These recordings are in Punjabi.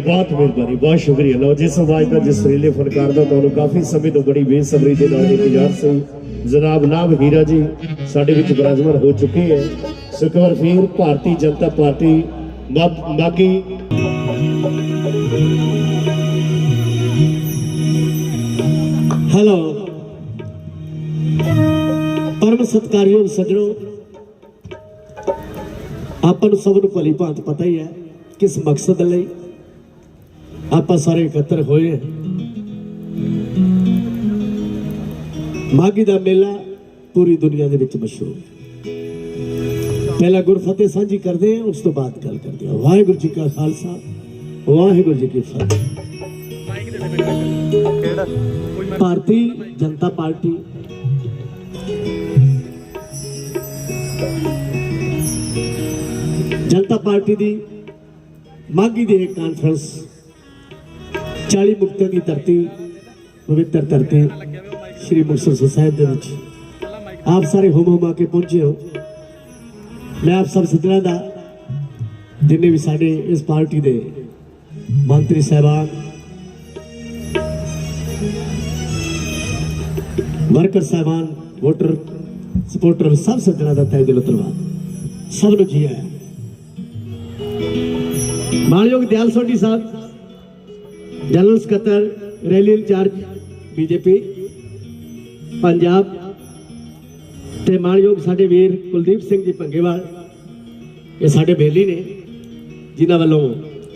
ਥੈਂਕ ਬਹੁਤ ਮਿਹਰਬਾਨੀ, ਬਹੁਤ ਸ਼ੁਕਰੀਆ। ਲੋ ਜਿਸ ਸਮਾਜ ਦਾ ਜਿਸ ਰੀਲੇ ਫਨਕਾਰ ਦਾ ਤੁਹਾਨੂੰ ਕਾਫੀ ਸਮੇਂ ਤੋਂ ਬੜੀ ਬੇਸਬਰੀ ਦੇ ਨਾਲ ਇੰਤਜ਼ਾਰ ਸੀ ਜਨਾਬ ਨਾਮ ਹੀਰਾ ਜੀ, ਸਾਡੇ ਵਿੱਚ ਬਰਾਜਮਾਨ ਹੋ ਚੁੱਕੇ ਹੈ। ਸੁਖਵਰ ਫੀਰ ਭਾਰਤੀ ਜਨਤਾ ਪਾਰਟੀ, ਮਾ- ਹੈਲੋ। ਪਰਮ ਸਤਕਾਰਯੋਗ ਸੱਜਣੋ, ਆਪਾਂ ਨੂੰ ਸਭ ਨੂੰ ਭਲੀ ਭਾਂਤ ਪਤਾ ਹੀ ਹੈ ਕਿਸ ਮਕਸਦ ਲਈ ਆਪਾਂ ਸਾਰੇ ਇਕੱਤਰ ਹੋਏ। ਹਾਂ ਮਾਗੀ ਦਾ ਮੇਲਾ ਪੂਰੀ ਦੁਨੀਆ ਦੇ ਵਿੱਚ ਮਸ਼ਹੂਰ। ਹੈ ਪਹਿਲਾ ਗੁਰਫਤਿਹ ਸਾਂਝੀ ਕਰਦੇ ਹਾਂ, ਉਸ ਤੋਂ ਬਾਅਦ ਗੱਲ ਕਰਦੇ ਹਾਂ। ਵਾਹਿਗੁਰੂ ਜੀ ਕਾ ਖਾਲਸਾ, ਵਾਹਿਗੁਰੂ ਜੀ ਕੀ ਫਤਿਹ। ਭਾਰਤੀ ਜਨਤਾ ਪਾਰਟੀ। ਜਨਤਾ ਪਾਰਟੀ ਦੀ ਮਾਗੀ ਦੇ ਕਾਨਫਰੰਸ 40 ਮੁਕਤਾਂ ਦੀ ਧਰਤੀ, ਪਵਿੱਤਰ ਧਰਤੀ ਸ੍ਰੀ ਮੁਕਤਸਰ ਸਾਹਿਬ ਦੇ ਵਿੱਚ। ਆਪ ਸਾਰੇ ਹੁਮ ਹੁਮਾ ਕੇ ਪਹੁੰਚੇ ਹੋ। ਮੈਂ ਆਪ ਸਭ ਸੱਜਣਾਂ ਦਾ, ਜਿੰਨੇ ਵੀ ਸਾਡੇ ਇਸ ਪਾਰਟੀ ਦੇ ਮੰਤਰੀ ਸਾਹਿਬਾਨ, ਵਰਕਰ ਸਾਹਿਬਾਨ, ਵੋਟਰ, ਸਪੋਰਟਰ ਸਭ ਸੱਜਣਾਂ ਦਾ ਤਹਿ ਦਿਲੋਂ ਧੰਨਵਾਦ। ਸਭ ਨੂੰ ਜੀ ਆਇਆਂ। ਮਾਨਯੋਗ ਦਿਆਲ ਸੋਢੀ ਸਾਹਿਬ ਜਨਰਲ ਸਕੱਤਰ, rally in charge, BJP, Punjab ਤੇ ਮਾਨਯੋਗ ਸਾਡੇ ਵੀਰ ਕੁਲਦੀਪ ਸਿੰਘ ਜੀ ਪੰਗੇਵਾਲ ਇਹ ਸਾਡੇ ਬੇਲੀ ਨੇ, ਜਿਨ੍ਹਾਂ ਵੱਲੋਂ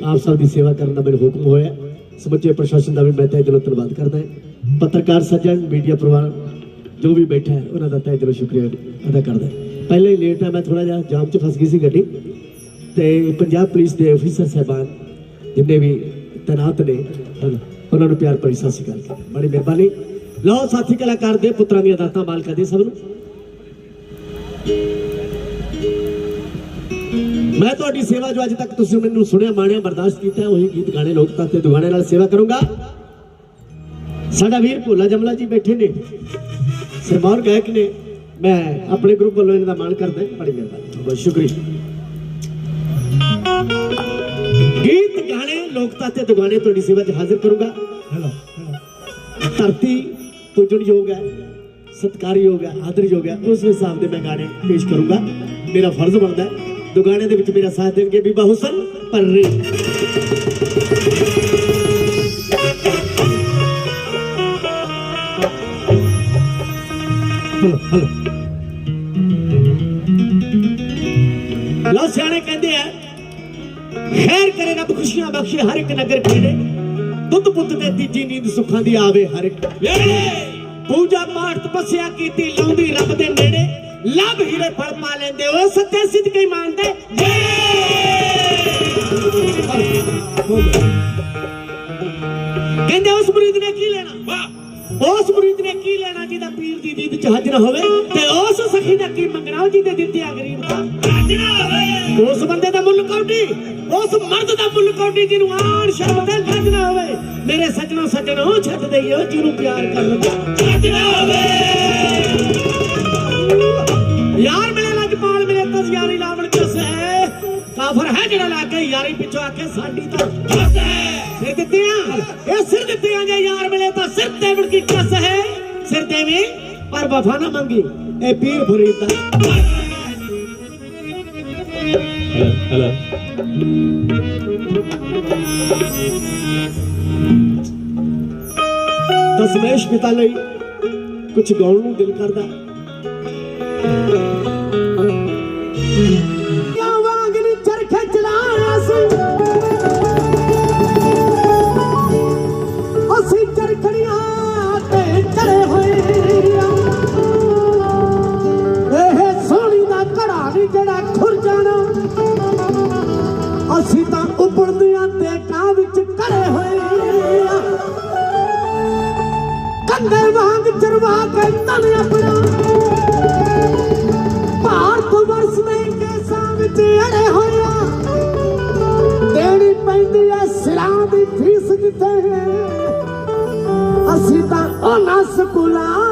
ਆਪ ਸਭ ਦੀ ਸੇਵਾ ਕਰਨ ਦਾ ਮੈਨੂੰ ਹੁਕਮ ਹੋਇਆ। ਸਮੁੱਚੇ ਪ੍ਰਸ਼ਾਸਨ ਦਾ ਵੀ ਮੈਂ ਤਹਿ ਦਿਲੋਂ ਧੰਨਵਾਦ ਕਰਦਾ ਹਾਂ। ਪੱਤਰਕਾਰ ਸੱਜਣ, ਮੀਡੀਆ ਪਰਿਵਾਰ ਜੋ ਵੀ ਬੈਠਾ ਹੈ, ਉਹਨਾਂ ਦਾ ਤਹਿ ਦਿਲੋਂ ਸ਼ੁਕਰੀਆ ਅਦਾ ਕਰਦਾ ਹਾਂ। ਪਹਿਲੇ ਹੀ ਲੇਟ ਹੈ, ਮੈਂ ਥੋੜਾ ਜਿਹਾ ਜਾਮ 'ਚ ਫਸ ਗਈ ਸੀ ਗੱਡੀ। ਤੇ ਪੰਜਾਬ ਪੁਲਿਸ ਦੇ ਅਫੀਸਰ ਸਾਹਿਬਾਨ, ਜਿੰਨੇ ਵੀ ਤੈਨਾਤ ਨੇ। ਹਨ, ਉਹਨਾਂ ਨੂੰ ਪਿਆਰ ਭਰੀ ਸਤਿ ਸ਼੍ਰੀ ਅਕਾਲ। ਬੜੀ ਮਿਹਰਬਾਨੀ। ਲਓ ਸਾਥੀ ਕਲਾਕਾਰ ਦੇ ਪੁੱਤਰਾਂ ਦੀਆਂ ਦਾਤਾਂ ਮਾਲਕਾਂ ਦੇ ਸਭ ਨੂੰ। ਮੈਂ ਤੁਹਾਡੀ ਸੇਵਾ ਜੋ ਅੱਜ ਤੱਕ ਤੁਸੀਂ ਮੈਨੂੰ ਸੁਣਿਆ ਮਾਣਿਆ ਬਰਦਾਸ਼ਤ ਕੀਤਾ ਉਹੀ ਗੀਤ ਗਾਣੇ ਲੋਕ ਤਾਤੇ ਦੁਗਾਣੇ ਨਾਲ ਸੇਵਾ ਕਰੂੰਗਾ। ਸਾਡਾ ਵੀਰ ਭੋਲਾ ਜਮਲਾ ਜੀ ਬੈਠੇ ਨੇ। ਸਰਮਾਨ ਗਾਇਕ ਨੇ। ਮੈਂ ਆਪਣੇ ਗਰੁੱਪ ਵੱਲੋਂ ਇਹਨਾਂ ਦਾ ਮਾਣ ਕਰਦਾ। ਬੜੀ ਮਿਹਰਬਾਨੀ। ਬਹੁਤ ਸ਼ੁਕਰੀਆ। ਗੀਤ ਗਾਣੇ ਲੋਕਤਾ ਤੇ ਦੁਗਾਣੇ ਤੁਹਾਡੀ ਸੇਵਾ 'ਚ ਹਾਜ਼ਰ ਕਰੂੰਗਾ ਧਰਤੀ ਪੂਜਣ ਯੋਗ ਹੈ ਸਤਿਕਾਰਯੋਗ ਹੈ ਆਦਰਯੋਗ ਹੈ ਉਸ ਹਿਸਾਬ ਦੇ ਮੈਂ ਗਾਣੇ ਪੇਸ਼ ਕਰੂੰਗਾ ਮੇਰਾ ਫਰਜ਼ ਬਣਦਾ ਹੈ ਦੁਗਾਣੇ ਦੇ ਵਿੱਚ ਮੇਰਾ ਸਾਥ ਦੇਣਗੇ ਬੀਬਾ ਹੁਸਨ ਪਰਰੀ ਹਲੋ ਖੈਰ ਕਰੇ ਰੱਬ ਖੁਸ਼ੀਆਂ ਬਖਸ਼ੇ ਹਰ ਇੱਕ ਨਗਰ ਖੇੜੇ। ਦੁੱਧ ਪੁੱਤ ਤੇ ਤੀਜੀ ਨੀਂਦ ਸੁੱਖਾਂ ਦੀ ਆਵੇ ਹਰ ਇੱਕ। ਪੂਜਾ ਪਾਠ ਤਪੱਸਿਆ ਕੀਤੀ ਲਾਉਂਦੀ ਰੱਬ ਦੇ ਨੇੜੇ। ਲੱਭ ਹੀਰੇ ਫਲ ਪਾ ਲੈਂਦੇ ਉਹ ਸੱਚੇ ਸਿੱਧਕੇ ਮੰਨਦੇ। ਕਹਿੰਦੇ ਉਸ ਮੁਰੀਦ ਨੇ ਕੀ ਲੈਣਾ? ਵਾਹ। ਉਸ ਮੁਰੀਦ ਨੇ ਕੀ ਲੈਣਾ ਜਿਹਦਾ ਪੀਰ ਦੀ ਦੀਦ ਚ ਹਾਜ਼ਰ ਹੋਵੇ? ਤੇ ਉਸ ਸਖੀ ਦਾ ਕੀ ਮੰਗਣਾ ਜਿਹਦੇ ਦਿੱਤੇ ਆ ਗਰੀਬ ਦਾ? ਹਾਜ਼ਰ ਹੋਵੇ। ਉਸ ਬੰਦੇ ਦਾ ਮੁੱਲ ਕੌਡੀ ਉਸ ਮਰਦ ਦਾ ਮੁੱਲ ਕੌਡੀ ਜਿਹਨੂੰ ਆਣ ਸ਼ਰਮ ਤੇ ਲੱਜ ਨਾ ਹੋਵੇ ਮੇਰੇ ਸੱਜਣੋ ਸੱਜਣੋ ਛੱਡ ਦੇਈਓ ਜਿਹਨੂੰ ਪਿਆਰ ਕਰ ਲਵੇ ਹਾਜ਼ਰ ਹੋਵੇ ਯਾਰ ਮੇਰੇ ਲੱਜ ਪਾਲ ਮੇਰੇ ਤਸ ਯਾਰੀ ਲਾਵਣ ਕਿਸ ਹੈ ਕਾਫਰ ਹੈ ਜਿਹੜਾ ਲਾ ਕੇ ਯਾਰੀ ਪਿੱਛੋਂ ਆ ਕੇ ਸਾਡੀ ਤਾਂ ਕਿਸ ਹੈ ਸਿਰ ਦਿੱਤਿਆਂ ਇਹ ਸਿਰ ਦਿੱਤਿਆਂ ਜੇ ਯਾਰ ਮਿਲੇ ਤਾਂ ਸਿਰ ਦੇਵਣ ਕੀ ਕਸ ਹੈ ਸਿਰ ਦੇਵੀ ਪਰ ਵਫਾ ਨਾ ਮੰਗੀ ਇਹ ਪੀਰ ਫਰੀਦ ਦਾ ਹਲਾ ਦਸਮੇਸ਼ ਪਿਤਾ ਲਈ ਕੁਝ ਗਾਉਣ ਨੂੰ ਦਿਲ ਕਰਦਾ। ਅਸੀਂ ਤਾਂ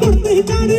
করতে জানি